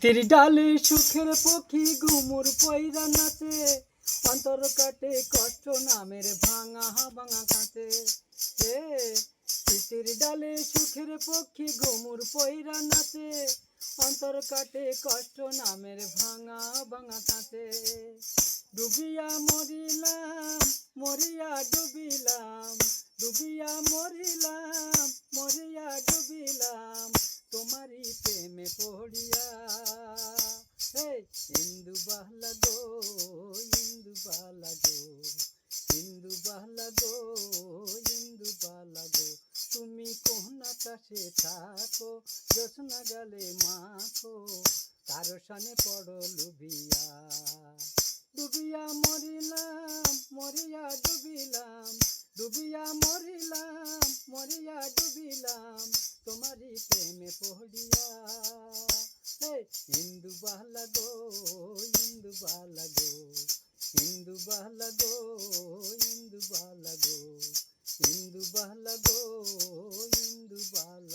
তীর ডালে সুখের পক্ষী গুমুর পয়রা নাচে। অন্তর কাটে কষ্ট, নামের ভাঙা ভাঙা কাঁচে। হে শীতের ডালে সুখের পক্ষী গুমুর পয়রা নাচে। অন্তর কাটে কষ্ট, নামের ভাঙা ভাঙা কাঁচে। ডুবিয়া মরিলাম, মরিয়া ডুবিলাম, ডুবিয়া মরিলাম। পড়িয়া। ইন্দু বাহলা গো ইন্দু বালা গো ইন্দু বাহলা গো ইন্দু বালা গো তুমি কোন আকাশে থাকো জোসনা গালে মাখো কারও সানে পড়ো লুবিয়া ডুবিয়া মরিলাম, মরিয়া ডুবিলাম, ডুবিয়া মরিলাম, মরিয়া ডুবিলাম, তোমারই প্রেমে ఇందు బాలగో ఇందు బాలగో ఇందు బాలగో ఇందు బాలగో ఇందు బాలగో ఇందు బాల